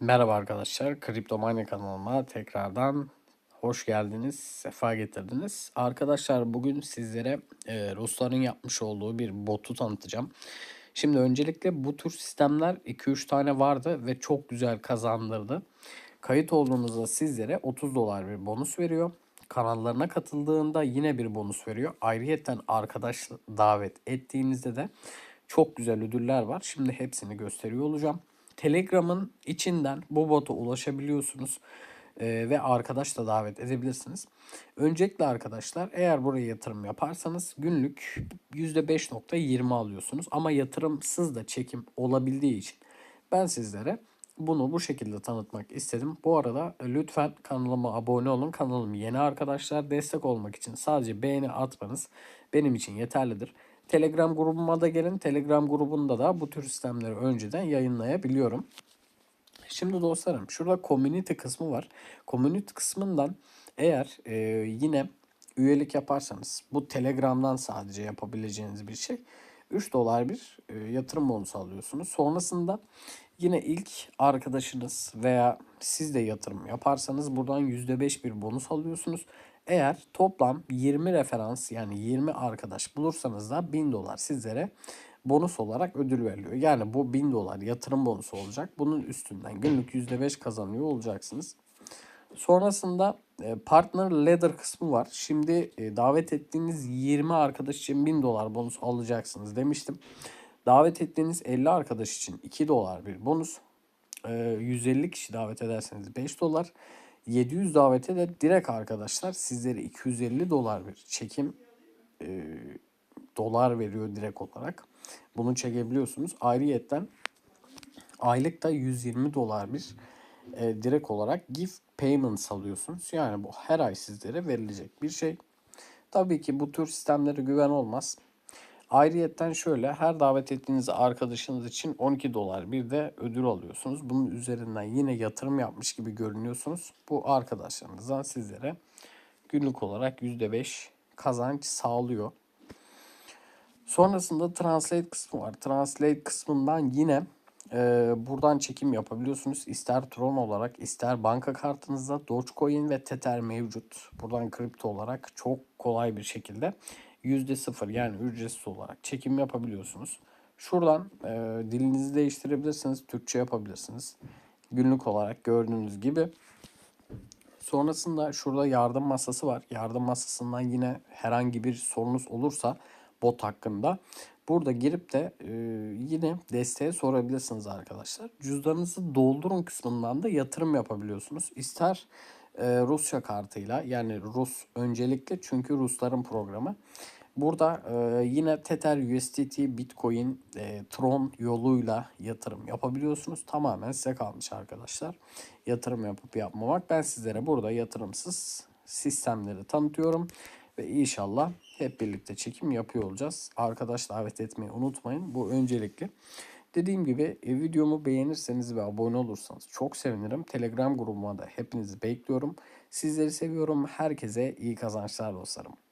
Merhaba arkadaşlar, Kripto Mania kanalıma tekrardan hoş geldiniz, sefa getirdiniz. Arkadaşlar bugün sizlere e, Rusların yapmış olduğu bir botu tanıtacağım. Şimdi öncelikle bu tür sistemler 2-3 tane vardı ve çok güzel kazandırdı. Kayıt olduğunuzda sizlere 30 dolar bir bonus veriyor. Kanallarına katıldığında yine bir bonus veriyor. Ayrıyeten arkadaş davet ettiğinizde de çok güzel ödüller var. Şimdi hepsini gösteriyor olacağım. Telegram'ın içinden bu bota ulaşabiliyorsunuz ee, ve arkadaş da davet edebilirsiniz. Öncelikle arkadaşlar eğer buraya yatırım yaparsanız günlük %5.20 alıyorsunuz ama yatırımsız da çekim olabildiği için ben sizlere bunu bu şekilde tanıtmak istedim. Bu arada lütfen kanalıma abone olun. Kanalım yeni arkadaşlar destek olmak için sadece beğeni atmanız benim için yeterlidir. Telegram grubuma da gelin. Telegram grubunda da bu tür sistemleri önceden yayınlayabiliyorum. Şimdi dostlarım şurada community kısmı var. Community kısmından eğer e, yine üyelik yaparsanız bu Telegram'dan sadece yapabileceğiniz bir şey. 3 dolar bir e, yatırım bonusu alıyorsunuz. Sonrasında yine ilk arkadaşınız veya siz de yatırım yaparsanız buradan %5 bir bonus alıyorsunuz. Eğer toplam 20 referans yani 20 arkadaş bulursanız da 1000 dolar sizlere bonus olarak ödül veriliyor. Yani bu 1000 dolar yatırım bonusu olacak. Bunun üstünden günlük %5 kazanıyor olacaksınız. Sonrasında e, partner ladder kısmı var. Şimdi e, davet ettiğiniz 20 arkadaş için 1000 dolar bonus alacaksınız demiştim. Davet ettiğiniz 50 arkadaş için 2 dolar bir bonus. 150 e, kişi davet ederseniz 5 dolar. 700 davete de direkt arkadaşlar sizlere 250 dolar bir çekim e, dolar veriyor direkt olarak. Bunu çekebiliyorsunuz. Ayrıyetten aylık da 120 dolar bir e, direkt olarak gift payment alıyorsunuz. Yani bu her ay sizlere verilecek bir şey. Tabii ki bu tür sistemlere güven olmaz. Ayrıyetten şöyle her davet ettiğiniz arkadaşınız için 12 dolar bir de ödül alıyorsunuz. Bunun üzerinden yine yatırım yapmış gibi görünüyorsunuz. Bu arkadaşlarınızdan sizlere günlük olarak %5 kazanç sağlıyor. Sonrasında Translate kısmı var. Translate kısmından yine e, buradan çekim yapabiliyorsunuz. İster Tron olarak ister banka kartınızda Dogecoin ve Tether mevcut. Buradan kripto olarak çok kolay bir şekilde %0 yani ücretsiz olarak çekim yapabiliyorsunuz. Şuradan e, dilinizi değiştirebilirsiniz. Türkçe yapabilirsiniz. Günlük olarak gördüğünüz gibi. Sonrasında şurada yardım masası var. Yardım masasından yine herhangi bir sorunuz olursa bot hakkında burada girip de e, yine desteğe sorabilirsiniz arkadaşlar. Cüzdanınızı doldurun kısmından da yatırım yapabiliyorsunuz. İster e, Rusya kartıyla yani Rus öncelikle çünkü Rusların programı. Burada e, yine Tether, USDT, Bitcoin, e, Tron yoluyla yatırım yapabiliyorsunuz. Tamamen size kalmış arkadaşlar. Yatırım yapıp yapmamak. Ben sizlere burada yatırımsız sistemleri tanıtıyorum. Ve inşallah hep birlikte çekim yapıyor olacağız. Arkadaş davet etmeyi unutmayın. Bu öncelikli. Dediğim gibi e, videomu beğenirseniz ve abone olursanız çok sevinirim. Telegram grubuma da hepinizi bekliyorum. Sizleri seviyorum. Herkese iyi kazançlar dostlarım.